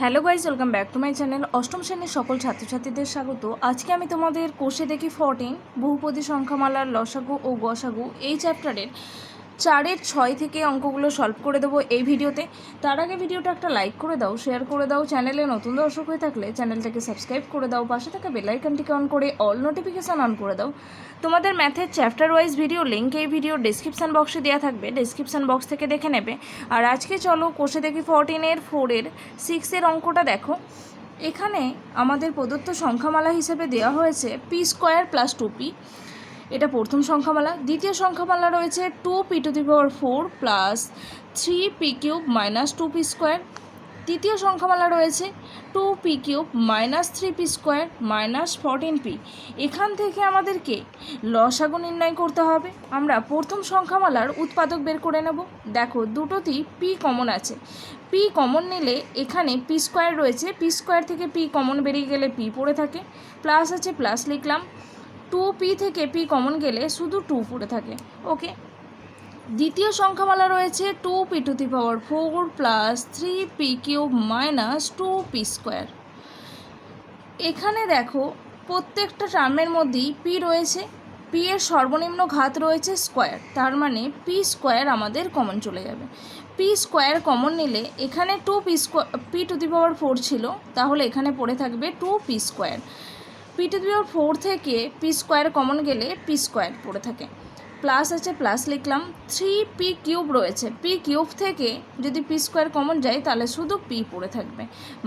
Hello guys welcome back to my channel. অষ্টম শ্রেণির সকল ছাত্রছাত্রীদের স্বাগত। আজকে আমি তোমাদের কোষে দেখি ফোরটিন বহুপদী সংখ্যামালার লসাগু ও গসাগু এই চ্যাপ্টারের চারের ছয় থেকে অঙ্কগুলো সলভ করে দেবো এই ভিডিওতে। তার আগে ভিডিওটা একটা লাইক করে দাও শেয়ার করে দাও। চ্যানেলে নতুন দর্শক হয়ে থাকলে চ্যানেলটাকে সাবস্ক্রাইব করে দাও। পাশে থাকা বেলাইকনটিকে অন করে অল নোটিফিকেশান অন করে দাও। তোমাদের ম্যাথের চ্যাপ্টার ওয়াইজ ভিডিও লিঙ্ক এই ভিডিও ডিসক্রিপশান বক্সে দেওয়া থাকবে। ডিসক্রিপশান বক্স থেকে দেখে নেবে। আর আজকে চলো কোষে দেখি ফোরটিনের ফোরের সিক্সের অঙ্কটা দেখো। এখানে আমাদের প্রদত্ত সংখ্যামালা হিসেবে দেওয়া হয়েছে P square plus two P এটা প্রথম সংখ্যামালা। দ্বিতীয় সংখ্যামালা রয়েছে two P to the power four plus three P cube minus two P square তৃতীয় সংখ্যামালা রয়েছে two P cube minus three P square minus fourteen P এখান থেকে আমাদেরকে লসাগু নির্ণয় করতে হবে। আমরা প্রথম সংখ্যামালার উৎপাদক বের করে নেব। দেখো, দুটোতেই পি কমন আছে। পি কমন নিলে এখানে পি স্কোয়ার রয়েছে। পি স্কোয়ার থেকে পি কমন বেরিয়ে গেলে পি পড়ে থাকে। প্লাস আছে প্লাস লিখলাম। টু পি থেকে পি কমন গেলে শুধু টু পড়ে থাকে। ওকে। দ্বিতীয় সংখ্যামালা রয়েছে two P to the power four plus three P cube minus two P square. এখানে দেখো প্রত্যেকটা টার্মের মধ্যেই পি রয়েছে, পি এর সর্বনিম্ন ঘাত রয়েছে স্কোয়ার, তার মানে পি স্কোয়ার আমাদের কমন চলে যাবে। পি স্কোয়ার কমন নিলে এখানে two P square P to the power four ছিল, তাহলে এখানে পড়ে থাকবে two P square. P to the four থেকে পি স্কোয়ার কমন গেলে পি স্কোয়ার পড়ে থাকে। প্লাস আছে প্লাস লিখলাম। থ্রি পি কিউব রয়েছে। পি কিউব থেকে যদি পি স্কোয়ার কমন যায়, তাহলে শুধু পি পড়ে থাকবে।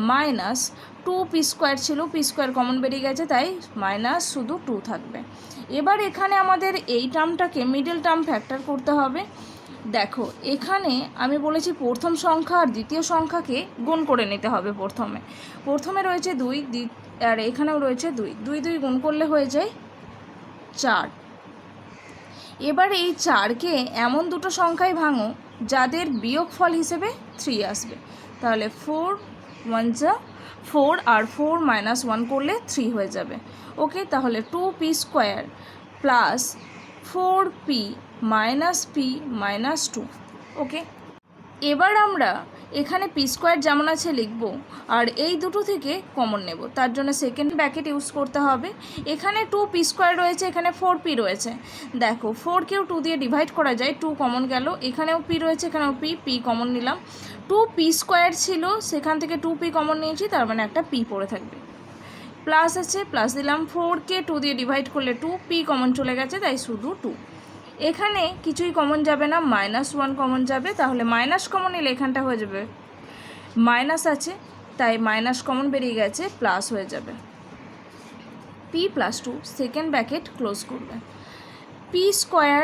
মাইনাস টু পি স্কোয়ার ছিল পি স্কোয়ার কমন বেরিয়ে গেছে, তাই মাইনাস শুধু টু থাকবে। এবার এখানে আমাদের এই টার্মটাকে মিডল টার্ম ফ্যাক্টর করতে হবে। দেখো, এখানে আমি বলেছি প্রথম সংখ্যা আর দ্বিতীয় সংখ্যাকে গুণ করে নিতে হবে প্রথমে। প্রথমে রয়েছে দুই আর এখানেও রয়েছে দুই। দুই দুই গুণ করলে হয়ে যায় চার। এবার এই চারকে এমন দুটো সংখ্যায় ভাঙো, যাদের বিয়োগফল হিসেবে থ্রি আসবে। তাহলে ফোর ওয়ান যা ফোর আর ফোর মাইনাস ওয়ান করলে থ্রি হয়ে যাবে। ওকে, তাহলে two P square plus four P minus P minus two okay, এবার আমরা এখানে পি স্কোয়ার যেমন আছে লিখব, আর এই দুটো থেকে কমন নেব। তার জন্য সেকেন্ড ব্যাকেট ইউজ করতে হবে। এখানে টু পি স্কোয়ার রয়েছে, এখানে ফোর পি রয়েছে। দেখো ফোর ফোরকেও টু দিয়ে ডিভাইড করা যায় টু কমন গেল। এখানেও পি রয়েছে, এখানেও পি পি কমন নিলাম। টু পি স্কোয়ার ছিল, সেখান থেকে টু পি কমন নিয়েছি, তার মানে একটা পি পড়ে থাকবে। প্লাস আছে প্লাস দিলাম ফোরকে টু দিয়ে ডিভাইড করলে টু পি কমন চলে গেছে, তাই শুধু টু এখানে কিছুই কমন যাবে না মাইনাস ওয়ান কমন যাবে, তাহলে মাইনাস কমন এলে এখানটা হয়ে যাবে। মাইনাস আছে, তাই মাইনাস কমন বেরিয়ে গেছে প্লাস হয়ে যাবে। P plus two second bracket close করবে। পি স্কোয়ার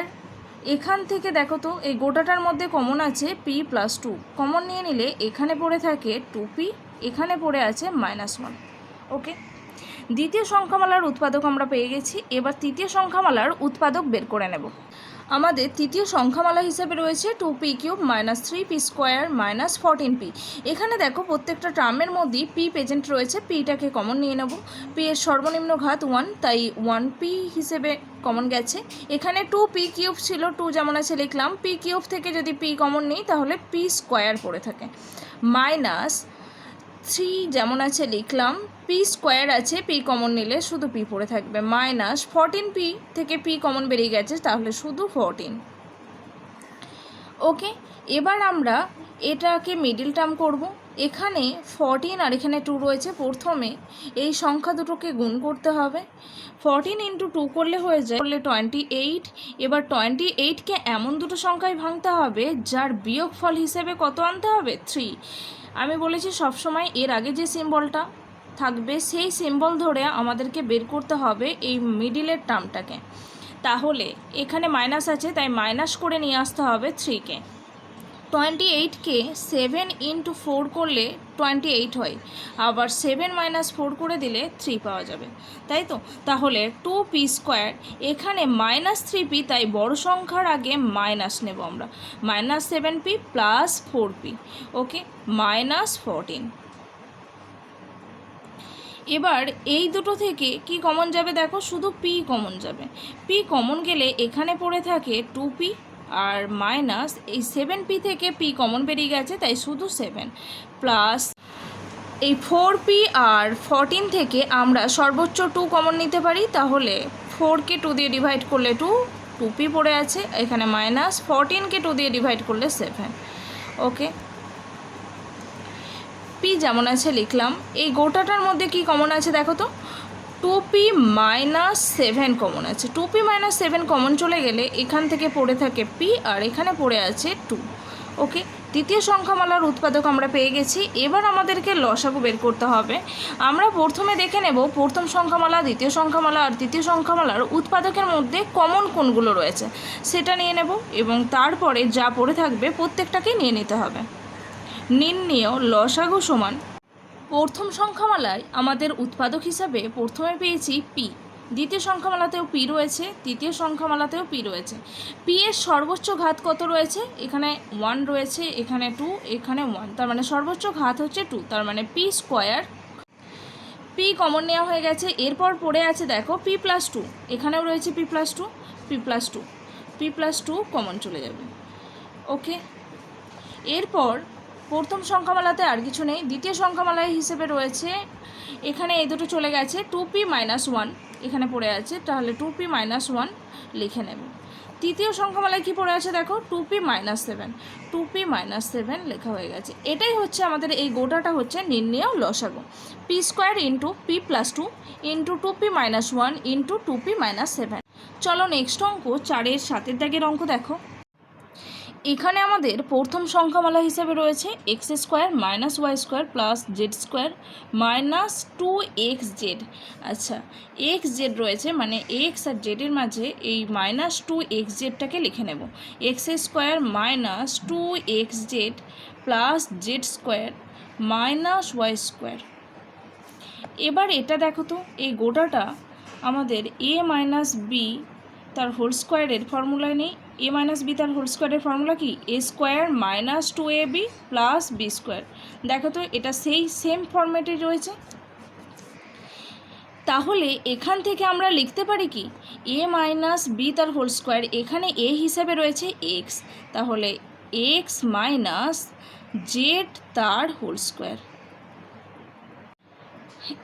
এখান থেকে দেখো তো, এই গোটাটার মধ্যে কমন আছে পি প্লাস টু কমন নিয়ে নিলে এখানে পড়ে থাকে টু পি এখানে পড়ে আছে মাইনাস ওয়ান ওকে দ্বিতীয় সংখ্যামালার উৎপাদক আমরা পেয়ে গেছি, এবার তৃতীয় সংখ্যামালার উৎপাদক বের করে নেব। আমাদের তৃতীয় সংখ্যামালা হিসেবে রয়েছে two P cube minus three P square minus fourteen P এখানে দেখো প্রত্যেকটা টার্মের মধ্যেই পি প্রেজেন্ট রয়েছে পিটাকে কমন নিয়ে নেব। পি এর সর্বনিম্ন ঘাত ওয়ান তাই ওয়ান পি হিসেবে কমন গেছে। এখানে টু পি কিউব ছিল টু যেমন আছে লিখলাম পি কিউব থেকে যদি পি কমন নিই, তাহলে পি স্কোয়ার পড়ে থাকে। মাইনাস থ্রি যেমন আছে লিখলাম, পি স্কোয়ার আছে, পি কমন নিলে শুধু পি পড়ে থাকবে, মাইনাস ফোরটিন পি থেকে পি কমন বেরিয়ে গেছে, তাহলে শুধু ফোরটিন। ওকে, এবার আমরা এটাকে মিডিল টার্ম করব, এখানে ফোরটিন আর এখানে টু রয়েছে, প্রথমে এই সংখ্যা দুটোকে গুণ করতে হবে, ফোরটিন ইন্টু টু করলে হয়ে যায়, করলে টোয়েন্টি এইট এবার টোয়েন্টি এইটকে এমন দুটো সংখ্যায় ভাঙতে হবে, যার বিয়োগফল হিসেবে কত আনতে হবে? থ্রি আমি বলেছি সবসময় এর আগে যে সিম্বলটা থাকবে, সেই সিম্বল ধরে আমাদেরকে বের করতে হবে এই মিডিলের টার্মটাকে তাহলে এখানে মাইনাস আছে, তাই মাইনাস করে নিয়ে আসতে হবে থ্রিকে টোয়েন্টি এইটকে সেভেন ইন্টু ফোর করলে টোয়েন্টি এইট হয়। আবার সেভেন মাইনাস ফোর করে দিলে থ্রি পাওয়া যাবে। তাই তো? তাহলে টু পি স্কোয়ার এখানে মাইনাস থ্রি পি তাই বড় সংখ্যার আগে মাইনাস নেব আমরা। Minus seven P plus four P okay minus fourteen এবার এই দুটো থেকে কি কমন যাবে দেখো? শুধু পি কমন যাবে। পি কমন গেলে এখানে পড়ে থাকে টু পি আর মাইনাস এই সেভেন পি থেকে পি কমন বেরিয়ে গেছে, তাই শুধু সেভেন প্লাস এই ফোর পি আর ফরটিন থেকে আমরা সর্বোচ্চ টু কমন নিতে পারি, তাহলে ফোরকে টু দিয়ে ডিভাইড করলে টু টু পি পড়ে আছে, এখানে মাইনাস ফরটিনকে টু দিয়ে ডিভাইড করলে সেভেন ওকে পি যেমন আছে লিখলাম, এই গোটাটার মধ্যে কি কমন আছে দেখো তো? Two P minus seven common আছে। Two P minus seven common চলে গেলে এখান থেকে পড়ে থাকে পি আর এখানে পড়ে আছে টু ওকে দ্বিতীয় সংখ্যামালার উৎপাদক আমরা পেয়ে গেছি। এবার আমাদেরকে লসাগু বের করতে হবে। আমরা প্রথমে দেখে নেব প্রথম সংখ্যামালা, দ্বিতীয় সংখ্যামালা আর তৃতীয় সংখ্যামালার উৎপাদকের মধ্যে কমন কোনগুলো রয়েছে। সেটা নিয়ে নেব এবং তারপরে যা পড়ে থাকবে প্রত্যেকটাকে নিয়ে নিতে হবে। নির্ণেয় লসাগু সমান প্রথম সংখ্যামালায় আমাদের উৎপাদক হিসাবে প্রথমে পেয়েছি পি। দ্বিতীয় সংখ্যামালাতেও পি রয়েছে, তৃতীয় সংখ্যামালাতেও পি রয়েছে। পি এর সর্বোচ্চ ঘাত কত রয়েছে? এখানে ওয়ান রয়েছে, এখানে টু এখানে ওয়ান তার মানে সর্বোচ্চ ঘাত হচ্ছে টু তার মানে পি স্কোয়ার পি কমন নেওয়া হয়ে গেছে, এরপর পড়ে আছে দেখো, পি প্লাস টু এখানেও রয়েছে P plus two P plus two P plus two common চলে যাবে। ওকে এরপর প্রথম সংখ্যামালাতে আর কিছু নেই। দ্বিতীয় সংখ্যামালায় হিসেবে রয়েছে, এখানে এই দুটো চলে গেছে টু পি মাইনাস ওয়ান এখানে পড়ে আছে, তাহলে টু পি মাইনাস ওয়ান লিখে নেবে। তৃতীয় সংখ্যামালায় কি পড়ে আছে দেখো two P minus seven two P minus seven লেখা হয়ে গেছে। এটাই হচ্ছে আমাদের, এই গোটাটা হচ্ছে নির্ণেয় লসাগু। P square into P plus two into two P minus one into two P minus seven. চলো নেক্সট অঙ্ক, চারের সাতের দাগের অঙ্ক দেখো। এখানে আমাদের প্রথম সংখ্যামালা হিসেবে রয়েছে X square minus Y square plus Z square minus two X Z. আচ্ছা এক্স জেড রয়েছে মানে এক্স আর জেডের মাঝে এই মাইনাস টু এক্স জেডটাকে লিখে নেব। X square minus two X Z plus Z square minus Y square. এবার এটা দেখো তো, এই গোটাটা আমাদের এ মাইনাস বি তার হোল স্কোয়ারের ফর্মুলায় নেই এ মাইনাস বি তার হোল স্কোয়ারের ফর্মুলা কি? A square minus two A B plus B square. দেখো তো, এটা সেই, সেম ফর্মেটে রয়েছে। তাহলে এখান থেকে আমরা লিখতে পারি কি? এ মাইনাস বি তার হোল স্কোয়ার, এখানে এ হিসেবে রয়েছে এক্স। তাহলে এক্স মাইনাস জেড তার হোল স্কোয়ার।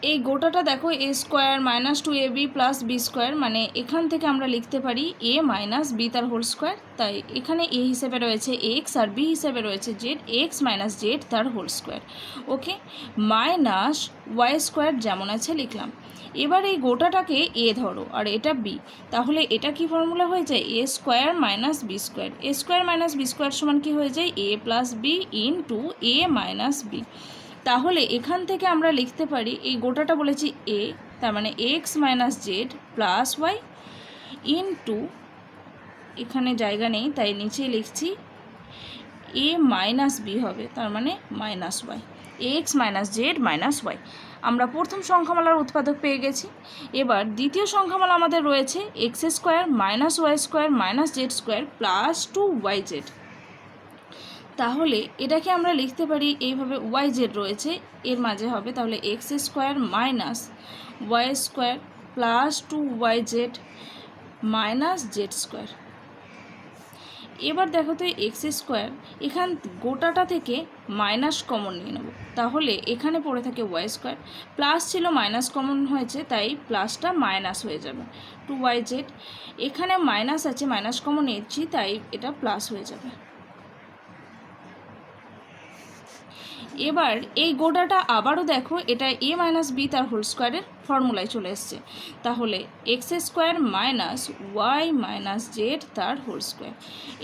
এই গোটাটা দেখো A square minus two A B plus B square মানে এখান থেকে আমরা লিখতে পারি এ মাইনাস বি তার হোল স্কোয়ার তাই এখানে এ হিসেবে রয়েছে এক্স আর বি হিসেবে রয়েছে জেড এক্স মাইনাস জেড তার whole square okay minus Y square যেমন আছে লিখলাম। এবার এই গোটাটাকে এ ধরো, আর এটা বি তাহলে এটা কি ফর্মুলা হয়ে যায়? A square minus B square A square minus B square সমান কি হয়ে যায়? A plus B into A minus B তাহলে এখান থেকে আমরা লিখতে পারি, এই গোটাটা বলেছি এ তার মানে X minus Z plus Y into এখানে জায়গা নেই, তাই নিচে লিখছি এ মাইনাস বি হবে, তার মানে minus Y X minus Z minus Y আমরা প্রথম সংখ্যামালার উৎপাদক পেয়ে গেছি, এবার দ্বিতীয় সংখ্যামালা আমাদের রয়েছে X square minus Y square minus Z square plus two Y Z তাহলে এটাকে আমরা লিখতে পারি এইভাবে ওয়াই জেড রয়েছে, এর মাঝে হবে তাহলে X square minus Y square plus two Y Z minus Z square এবার দেখো তো এক্স স্কোয়ার এখান গোটাটা থেকে মাইনাস কমন নিয়ে নেব। তাহলে এখানে পড়ে থাকে ওয়াই স্কোয়ার প্লাস ছিল মাইনাস কমন হয়েছে, তাই প্লাসটা মাইনাস হয়ে যাবে। টু ওয়াই জেড এখানে মাইনাস আছে মাইনাস কমন নিয়েছি তাই এটা প্লাস হয়ে যাবে। এবার এই গোটাটা আবারও দেখো, এটা এ মাইনাস বি তার হোল স্কোয়ারের ফর্মুলায় চলে এসছে। তাহলে X square minus Y minus Z তার হোল স্কোয়ার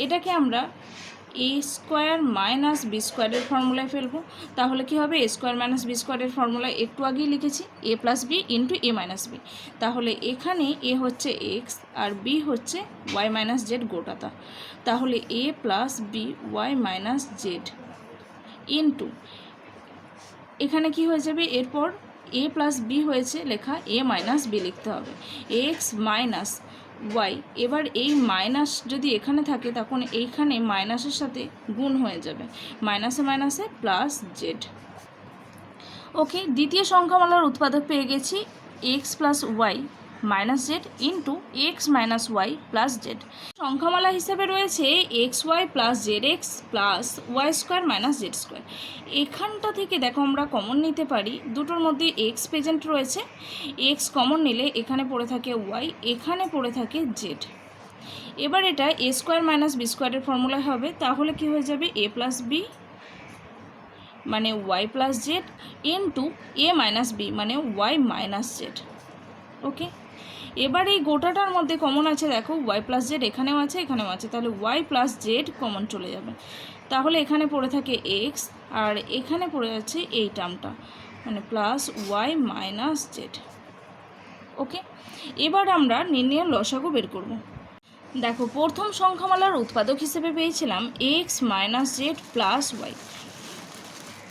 এটাকে আমরা এ স্কোয়ার মাইনাস বি স্কোয়ারের ফর্মুলায় ফেলব। তাহলে কি হবে? এ স্কোয়ার মাইনাস বি স্কোয়ারের ফর্মুলা একটু আগেই লিখেছি A plus B into A minus B তাহলে এখানে এ হচ্ছে এক্স আর বি হচ্ছে ওয়াই মাইনাস জেড গোটাটা। তাহলে A plus B Y minus Z into এখানে কি হয়ে যাবে? এরপর এ প্লাস বি হয়েছে লেখা এ মাইনাস বি লিখতে হবে। এক্স মাইনাস ওয়াই এবার এই মাইনাস যদি এখানে থাকে, তখন এইখানে মাইনাসের সাথে গুণ হয়ে যাবে। মাইনাসে মাইনাসে প্লাস জেড ওকে দ্বিতীয় সংখ্যামালার উৎপাদক পেয়ে গেছি X plus Y minus Z into X minus Y plus Z সংখ্যামালা হিসেবে রয়েছে X Y plus Z X plus Y square minus Z square এখানটা থেকে দেখো আমরা কমন নিতে পারি। দুটোর মধ্যে এক্স প্রেজেন্ট রয়েছে। এক্স কমন নিলে এখানে পড়ে থাকে ওয়াই এখানে পড়ে থাকে জেড এবার এটা এ স্কোয়ার মাইনাস বি স্কোয়ারের ফর্মুলা হবে। তাহলে কি হয়ে যাবে? এ প্লাস বি মানে Y plus Z into A minus B মানে ওয়াই মাইনাস জেড ওকে এবার এই গোটাটার মধ্যে কমন আছে, দেখো ওয়াই প্লাস জেড এখানেও আছে এখানেও আছে, তাহলে ওয়াই প্লাস জেড কমন চলে যাবে। তাহলে এখানে পড়ে থাকে এক্স আর এখানে পড়ে যাচ্ছে এই টার্মটা মানে plus Y minus Z okay এবার আমরা নির্ণয় লসাগু বের করব। দেখো, প্রথম সংখ্যামালার উৎপাদক হিসেবে পেয়েছিলাম X minus Z plus Y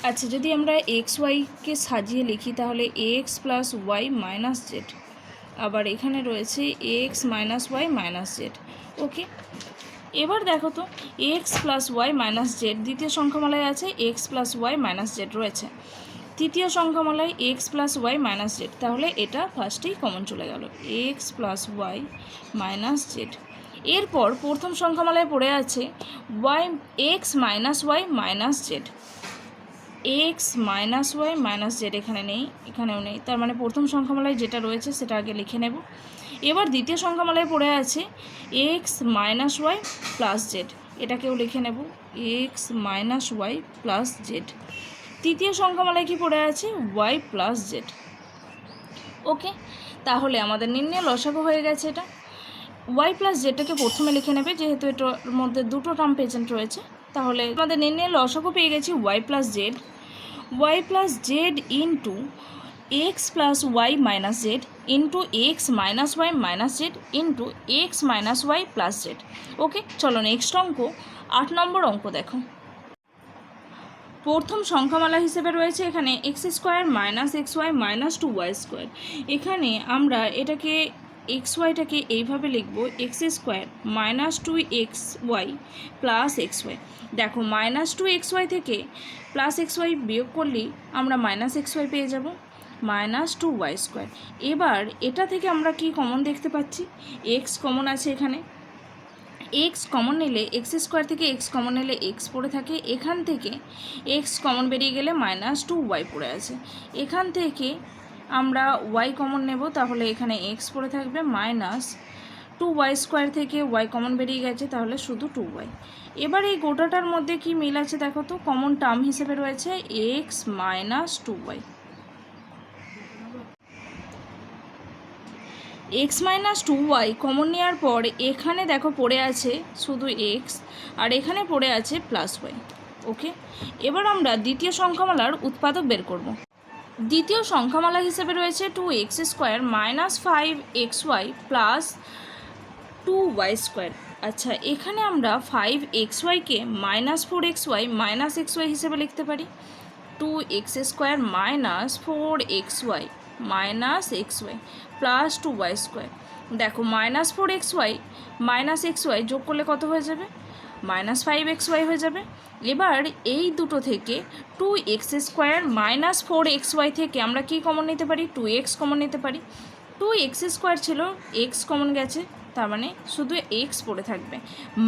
আচ্ছা যদি আমরা এক্স ওয়াইকে সাজিয়ে লিখি, তাহলে X plus Y minus Z আবার এখানে রয়েছে X minus Y minus Z okay এবার দেখো তো X plus Y minus Z দ্বিতীয় সংখ্যামালায় আছে X plus Y minus Z রয়েছে। তৃতীয় সংখ্যামালায় X plus Y minus Z তাহলে এটা ফার্স্টেই কমন চলে গেল X plus Y minus Z এরপর প্রথম সংখ্যামালায় পড়ে আছে Y X minus Y minus Z X minus Y minus Z এখানে নেই, এখানেও নেই। তার মানে প্রথম সংখ্যামালায় যেটা রয়েছে সেটা আগে লিখে নেব। এবার দ্বিতীয় সংখ্যামালায় পড়ে আছে X minus Y plus Z. এটাকেও লিখে নেব, X minus Y plus Z. তৃতীয় সংখ্যামালায় কি পড়ে আছে? Y plus Z. ওকে, তাহলে আমাদের নির্ণয় লসাগু হয়ে গেছে এটা। ওয়াই প্লাস জেডটাকে প্রথমে লিখে নেবে, যেহেতু এটার মধ্যে দুটো টার্ম প্রেজেন্ট রয়েছে। তাহলে আমাদের নির্ণয় লসাগু পেয়ে গেছি Y plus Z. Y plus Z into X plus Y minus Z into X minus Y minus Z into X minus Y plus Z okay চলো নেক্সট অঙ্ক আট নম্বর অঙ্ক দেখো প্রথম সংখ্যামালা হিসেবে রয়েছে এখানে X square minus X Y minus two Y square এখানে আমরা এটাকে এক্স ওয়াইটাকে এইভাবে লিখব X square minus two X Y plus X Y দেখো মাইনাস টু এক্স ওয়াই থেকে প্লাস এক্স ওয়াই বিয়োগ করলেই আমরা মাইনাস এক্স ওয়াই পেয়ে যাব মাইনাস টু ওয়াই স্কোয়ার এবার এটা থেকে আমরা কি কমন দেখতে পাচ্ছি? এক্স কমন আছে এখানে। এক্স কমন নিলে এক্স স্কোয়ার থেকে এক্স কমন নিলে এক্স পড়ে থাকে। এখান থেকে এক্স কমন বেরিয়ে গেলে মাইনাস টু ওয়াই পড়ে আছে। এখান থেকে আমরা ওয়াই কমন নেব, তাহলে এখানে এক্স পড়ে থাকবে মাইনাস টু ওয়াই স্কোয়ার থেকে ওয়াই কমন বেরিয়ে গেছে, তাহলে শুধু টু ওয়াই এবার এই গোটাটার মধ্যে কি মিল আছে দেখো তো? কমন টার্ম হিসেবে রয়েছে X minus two Y X minus two Y common নেওয়ার পর এখানে দেখো পড়ে আছে শুধু এক্স আর এখানে পড়ে আছে প্লাস ওয়াই ওকে এবার আমরা দ্বিতীয় সংখ্যামালার উৎপাদক বের করব। দ্বিতীয় সংখ্যামালা হিসেবে রয়েছে two X square minus five X Y plus two Y square আচ্ছা এখানে আমরা five x ওয়াইকে minus four X Y minus X Y হিসেবে লিখতে পারি। Two X square minus four X Y minus X Y plus two Y square দেখো minus four X Y minus X Y যোগ করলে কত হয়ে যাবে? মাইনাস ফাইভ এক্স ওয়াই হয়ে যাবে। এবার এই দুটো থেকে two X square minus four X Y থেকে আমরা কি কমন নিতে পারি? টু এক্স কমন নিতে পারি। টু এক্স স্কোয়ার ছিল এক্স কমন গেছে, তার মানে শুধু এক্স পড়ে থাকবে।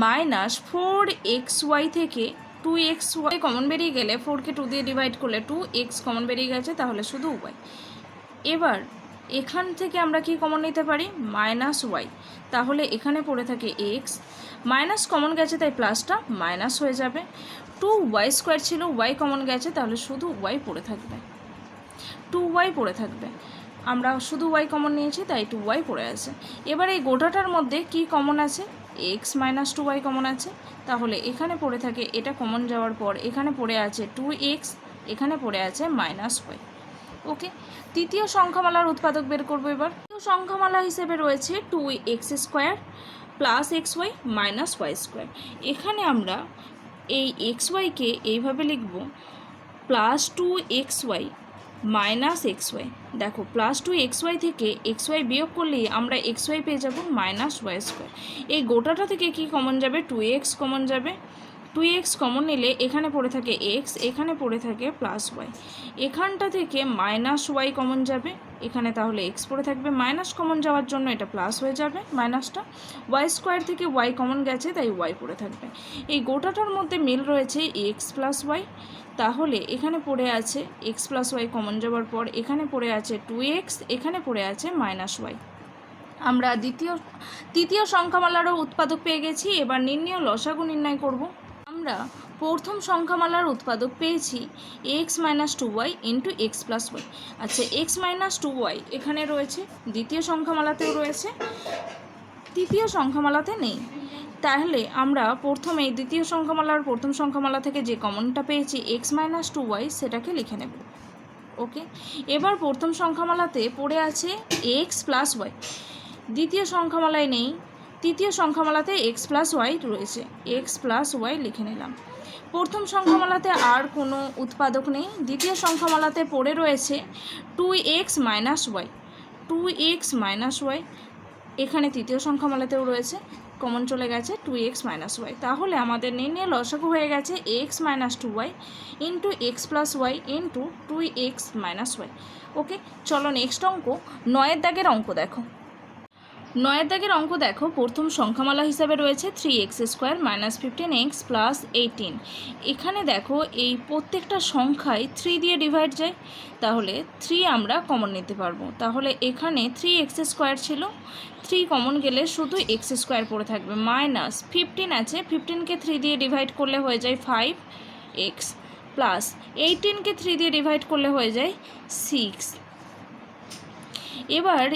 মাইনাস ফোর এক্স ওয়াই থেকে টু এক্স ওয়াই কমন বেরিয়ে গেলে ফোরকে টু দিয়ে ডিভাইড করলে টু এক্স কমন বেরিয়ে গেছে, তাহলে শুধু ওয়াই এবার এখান থেকে আমরা কি কমন নিতে পারি? মাইনাস ওয়াই তাহলে এখানে পড়ে থাকে এক্স মাইনাস কমন গেছে, তাই প্লাসটা মাইনাস হয়ে যাবে। টু ওয়াই স্কোয়ার ছিল ওয়াই কমন গেছে, তাহলে শুধু ওয়াই পড়ে থাকবে। টু ওয়াই পড়ে থাকবে। আমরা শুধু ওয়াই কমন নিয়েছি, তাই টু ওয়াই পড়ে আছে। এবার এই গোটাটার মধ্যে কি কমন আছে? X minus two Y common আছে। তাহলে এখানে পড়ে থাকে, এটা কমন যাওয়ার পর এখানে পড়ে আছে টু এক্স এখানে পড়ে আছে মাইনাস ওয়াই ওকে, তৃতীয় সংখ্যামালার উৎপাদক বের করব এবার। সংখ্যামালা হিসেবে রয়েছে two X square plus X Y minus Y square এখানে আমরা এই এক্স ওয়াইকে এইভাবে লিখব plus two X Y minus X Y দেখো প্লাস টু এক্স ওয়াই থেকে এক্স ওয়াই বিয়োগ করলেই আমরা এক্স ওয়াই পেয়ে যাব মাইনাস ওয়াই স্কোয়ার এই গোটাটা থেকে কি কমন যাবে? টু এক্স কমন যাবে। টু এক্স কমন নিলে এখানে পড়ে থাকে এক্স এখানে পড়ে থাকে প্লাস ওয়াই এখানটা থেকে মাইনাস ওয়াই কমন যাবে, এখানে তাহলে এক্স পড়ে থাকবে। মাইনাস কমন যাওয়ার জন্য এটা প্লাস হয়ে যাবে মাইনাসটা ওয়াই স্কোয়ার থেকে ওয়াই কমন গেছে, তাই ওয়াই পড়ে থাকবে। এই গোটাটার মধ্যে মিল রয়েছে এক্স প্লাস ওয়াই তাহলে এখানে পড়ে আছে এক্স প্লাস ওয়াই কমন যাওয়ার পর, এখানে পড়ে আছে টু এক্স এখানে পড়ে আছে মাইনাস ওয়াই আমরা দ্বিতীয়, তৃতীয় সংখ্যামালারও উৎপাদক পেয়ে গেছি। এবার নির্ণয় লসাগু নির্ণয় করব। আমরা প্রথম সংখ্যামালার উৎপাদক পেয়েছি X minus two Y into X plus Y. আচ্ছা এক্স মাইনাস টু ওয়াই এখানে রয়েছে, দ্বিতীয় সংখ্যামালাতেও রয়েছে, তৃতীয় সংখ্যামালাতে নেই। তাহলে আমরা প্রথমে দ্বিতীয় সংখ্যামালার প্রথম সংখ্যামালা থেকে যে কমনটা পেয়েছি, এক্স মাইনাস টু ওয়াই, সেটাকে লিখে নেব। ওকে? এবার প্রথম সংখ্যামালাতে পড়ে আছে এক্স প্লাস ওয়াই। দ্বিতীয় সংখ্যামালায় নেই তৃতীয় সংখ্যামালাতে এক্স প্লাস ওয়াই রয়েছে। এক্স প্লাস ওয়াই লিখে নিলাম। প্রথম সংখ্যামালাতে আর কোনো উৎপাদক নেই। দ্বিতীয় সংখ্যামালাতে পড়ে রয়েছে two X minus Y two X minus Y এখানে তৃতীয় সংখ্যামালাতেও রয়েছে। কমন চলে গেছে টু এক্স মাইনাস ওয়াই তাহলে আমাদের নির্ণয় লসাগু হয়ে গেছে X minus two Y into X plus Y into two X minus Y okay চলো নেক্সট অঙ্ক। নয়ের দাগের অঙ্ক দেখো। নয়ের দাগের অঙ্ক দেখো। প্রথম সংখ্যামালা হিসাবে রয়েছে three X square minus fifteen X plus eighteen এখানে দেখো, এই প্রত্যেকটা সংখ্যায় থ্রি দিয়ে ডিভাইড যায়। তাহলে থ্রি আমরা কমন নিতে পারব। তাহলে এখানে থ্রি এক্স স্কোয়ার ছিল। থ্রি কমন গেলে শুধু এক্স স্কোয়ার পড়ে থাকবে। মাইনাস ফিফটিন আছে। ফিফটিনকে থ্রি দিয়ে ডিভাইড করলে হয়ে যায় ফাইভ এক্স প্লাস এইটিনকে থ্রি দিয়ে ডিভাইড করলে হয়ে যায় সিক্স এবার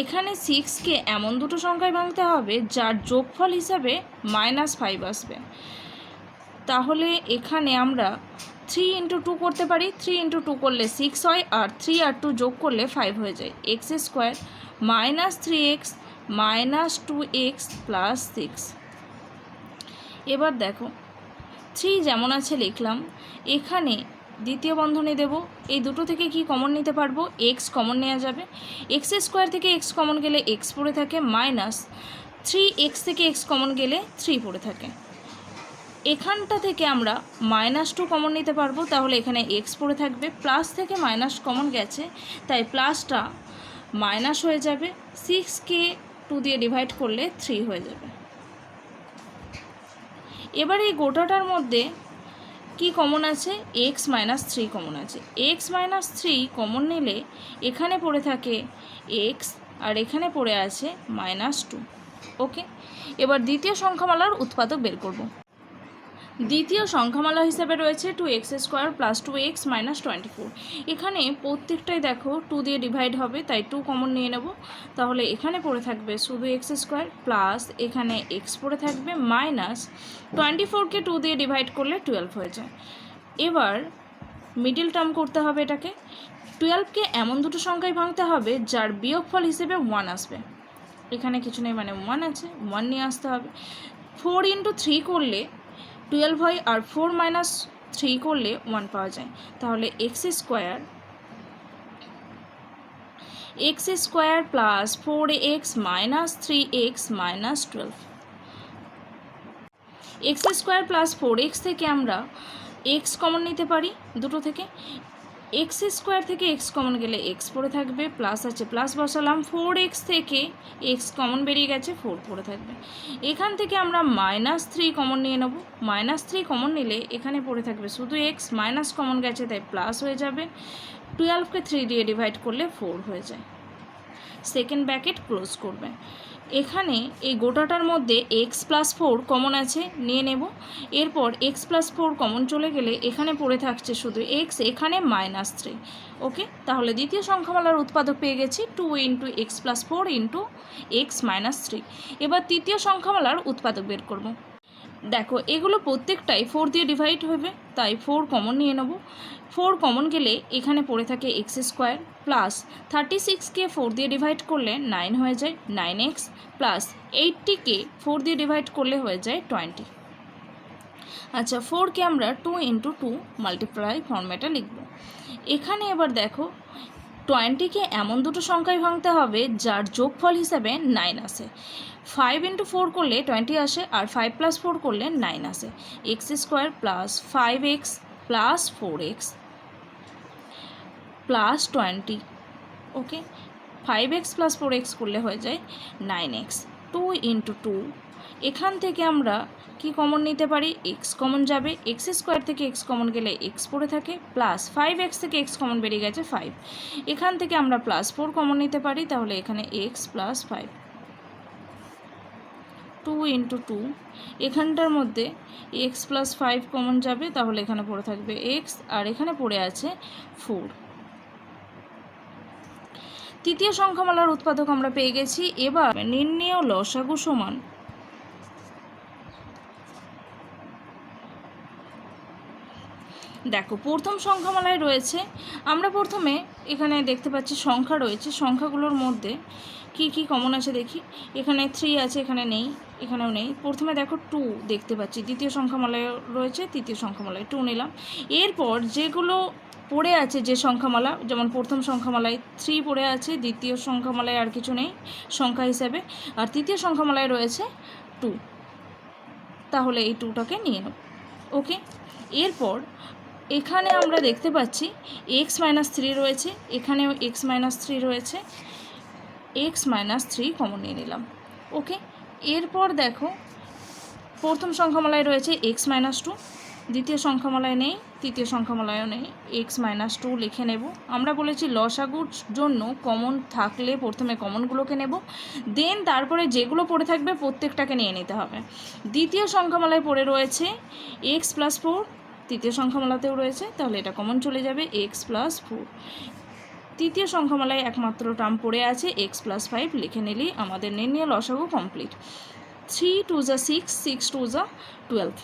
এখানে সিক্সকে এমন দুটো সংখ্যায় ভাঙতে হবে, যার যোগফল হিসাবে মাইনাস ফাইভ আসবে। তাহলে এখানে আমরা থ্রি ইন্টু টু করতে পারি। থ্রি ইন্টু টু করলে সিক্স হয়, আর থ্রি আর টু যোগ করলে ফাইভ হয়ে যায়। X square minus three X minus two X plus six এবার দেখো থ্রি যেমন আছে লিখলাম, এখানে দ্বিতীয় বন্ধনী দেব। এই দুটো থেকে কি কমন নিতে পারব? এক্স কমন নেওয়া যাবে। এক্স স্কোয়ার থেকে এক্স কমন গেলে এক্স পড়ে থাকে মাইনাস থ্রি এক্স থেকে এক্স কমন গেলে থ্রি পড়ে থাকে। এখানটা থেকে আমরা মাইনাস টু কমন নিতে পারব, তাহলে এখানে এক্স পড়ে থাকবে। প্লাস থেকে মাইনাস কমন গেছে, তাই প্লাসটা মাইনাস হয়ে যাবে। সিক্স কে টু দিয়ে ডিভাইড করলে থ্রি হয়ে যাবে। এবার এই গোটাটার মধ্যে কি কমন আছে? এক্স মাইনাস থ্রি কমন আছে। এক্স মাইনাস থ্রি কমন নিলে এখানে পড়ে থাকে এক্স আর এখানে পড়ে আছে মাইনাস টু ওকে এবার দ্বিতীয় সংখ্যামালার উৎপাদক বের করব। দ্বিতীয় সংখ্যামালা হিসেবে রয়েছে two X square plus two X minus twenty four এখানে প্রত্যেকটাই দেখো টু দিয়ে ডিভাইড হবে, তাই টু কমন নিয়ে নেব। তাহলে এখানে পড়ে থাকবে শুধু এক্স স্কোয়ার প্লাস এখানে এক্স পড়ে থাকবে মাইনাস টোয়েন্টি ফোরকে টু দিয়ে ডিভাইড করলে টুয়েলভ হয়ে যায়। এবার মিডিল টার্ম করতে হবে এটাকে। টুয়েলভকে এমন দুটো সংখ্যায় ভাঙতে হবে, যার বিয়োগফল হিসেবে ওয়ান আসবে। এখানে কিছু নেই মানে ওয়ান আছে ওয়ান নিয়ে আসতে হবে। ফোর ইন্টু থ্রি করলে টুয়েলভ হয় আর ফোর মাইনাস থ্রি করলে ওয়ান পাওয়া যায়। তাহলে X square X square plus four X minus three X minus twelve. X square plus four X থেকে আমরা এক্স কমন নিতে পারি দুটো থেকে। এক্স স্কোয়ার থেকে এক্স কমন গেলে এক্স পড়ে থাকবে প্লাস আছে প্লাস বসালাম ফোর এক্স থেকে এক্স কমন বেরিয়ে গেছে ফোর পড়ে থাকবে। এখান থেকে আমরা মাইনাস থ্রি কমন নিয়ে নেব। মাইনাস থ্রি কমন নিলে এখানে পড়ে থাকবে শুধু এক্স মাইনাস কমন গেছে, তাই প্লাস হয়ে যাবে। টুয়েলভকে থ্রি দিয়ে ডিভাইড করলে ফোর হয়ে যায়। সেকেন্ড ব্যাকেট ক্লোজ করবে। এখানে এই গোটাটার মধ্যে এক্স প্লাস ফোর কমন আছে, নিয়ে নেব। এরপর এক্স প্লাস ফোর কমন চলে গেলে এখানে পড়ে থাকছে শুধু এক্স এখানে মাইনাস থ্রি ওকে তাহলে দ্বিতীয় সংখ্যামালার উৎপাদক পেয়ে গেছি two into X plus four into X minus three এবার তৃতীয় সংখ্যামালার উৎপাদক বের করব। দেখো, এগুলো প্রত্যেকটাই ফোর দিয়ে ডিভাইড হবে, তাই ফোর কমন নিয়ে নেব। ফোর কমন গেলে এখানে পড়ে থাকে এক্স স্কোয়ার প্লাস থার্টি সিক্সকে ফোর দিয়ে ডিভাইড করলে নাইন হয়ে যায় নাইন এক্স প্লাস এইটটিকে ফোর দিয়ে ডিভাইড করলে হয়ে যায় টোয়েন্টি আচ্ছা ফোরকে আমরা টু ইন্টু টু মাল্টিপ্লাই ফর্মেটে লিখব। এখানে এবার দেখো টোয়েন্টিকে এমন দুটো সংখ্যায় ভাঙতে হবে, যার যোগফল হিসাবে নাইন আসে ফাইভ ইন্টু ফোর করলে টোয়েন্টি আসে, আর ফাইভ প্লাস ফোর করলে নাইন আসে। X square plus five X plus four X plus twenty okay five X plus four X করলে হয়ে যায় nine X two into two এখান থেকে আমরা কি কমন নিতে পারি? এক্স কমন যাবে। এক্স স্কোয়ার থেকে এক্স কমন গেলে এক্স পড়ে থাকে। প্লাস ফাইভ এক্স থেকে এক্স কমন বেরিয়ে গেছে ফাইভ এখান থেকে আমরা প্লাস ফোর কমন নিতে পারি, তাহলে এখানে X plus five two into two এখানটার মধ্যে এক্স প্লাস ফাইভ কমন যাবে, তাহলে এখানে পড়ে থাকবে এক্স আর এখানে পড়ে আছে ফোর তৃতীয় সংখ্যামালার উৎপাদক আমরা পেয়ে গেছি। এবার নির্ণেয় লসাগু সমান দেখো, প্রথম সংখ্যামালায় রয়েছে, আমরা প্রথমে এখানে দেখতে পাচ্ছি সংখ্যা রয়েছে, সংখ্যাগুলোর মধ্যে কি কি কমন আছে দেখি, এখানে থ্রি আছে, এখানে নেই, এখানেও নেই, প্রথমে দেখো টু দেখতে পাচ্ছি, দ্বিতীয় সংখ্যামালায় রয়েছে, তৃতীয় সংখ্যামালায় টু নিলাম, এরপর যেগুলো পড়ে আছে যে সংখ্যামালা, যেমন প্রথম সংখ্যামালায় থ্রি পড়ে আছে, দ্বিতীয় সংখ্যামালায় আর কিছু নেই, সংখ্যা হিসাবে, আর তৃতীয় সংখ্যামালায় রয়েছে টু তাহলে এই টুটাকে নিয়ে নেব ওকে এরপর এখানে আমরা দেখতে পাচ্ছি এক্স মাইনাস থ্রি রয়েছে, এখানেও এক্স মাইনাস থ্রি রয়েছে এক্স মাইনাস থ্রি কমন নিয়ে নিলাম। ওকে এরপর দেখো, প্রথম সংখ্যামালায় রয়েছে এক্স মাইনাস টু দ্বিতীয় সংখ্যামালায় নেই, তৃতীয় সংখ্যামালায়ও নেই এক্স মাইনাস টু লিখে নেব। আমরা বলেছি লসাগুর জন্য কমন থাকলে প্রথমে কমনগুলোকে নেব দেন তারপরে যেগুলো পড়ে থাকবে প্রত্যেকটাকে নিয়ে নিতে হবে। দ্বিতীয় সংখ্যামালায় পড়ে রয়েছে এক্স প্লাস ফোর তৃতীয় সংখ্যামালাতেও রয়েছে, তাহলে এটা কমন চলে যাবে এক্স প্লাস ফোর তৃতীয় সংখ্যামালায় একমাত্র টার্ম পড়ে আছে এক্স প্লাস ফাইভ লিখে নিলেই আমাদের নির্ণয় লসাগু কমপ্লিট থ্রি টু যা সিক্স সিক্স টু যা টুয়েলভ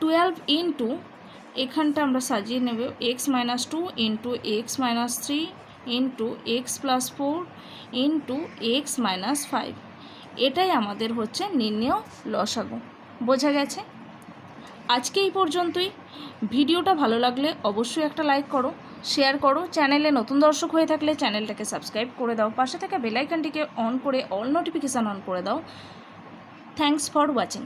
টুয়েলভ ইন্টু এখানটা আমরা সাজিয়ে নেব X minus two into X minus three into X plus four into X minus five এটাই আমাদের হচ্ছে নির্ণয় লসাগু। বোঝা গেছে? আজকে এই পর্যন্তই। ভিডিওটা ভালো লাগলে অবশ্যই একটা লাইক করো শেয়ার করো। চ্যানেলে নতুন দর্শক হয়ে থাকলে চ্যানেলটাকে সাবস্ক্রাইব করে দাও। পাশে থাকা বেলাইকানটিকে অন করে অল নোটিফিকেশান অন করে দাও। Thanks for watching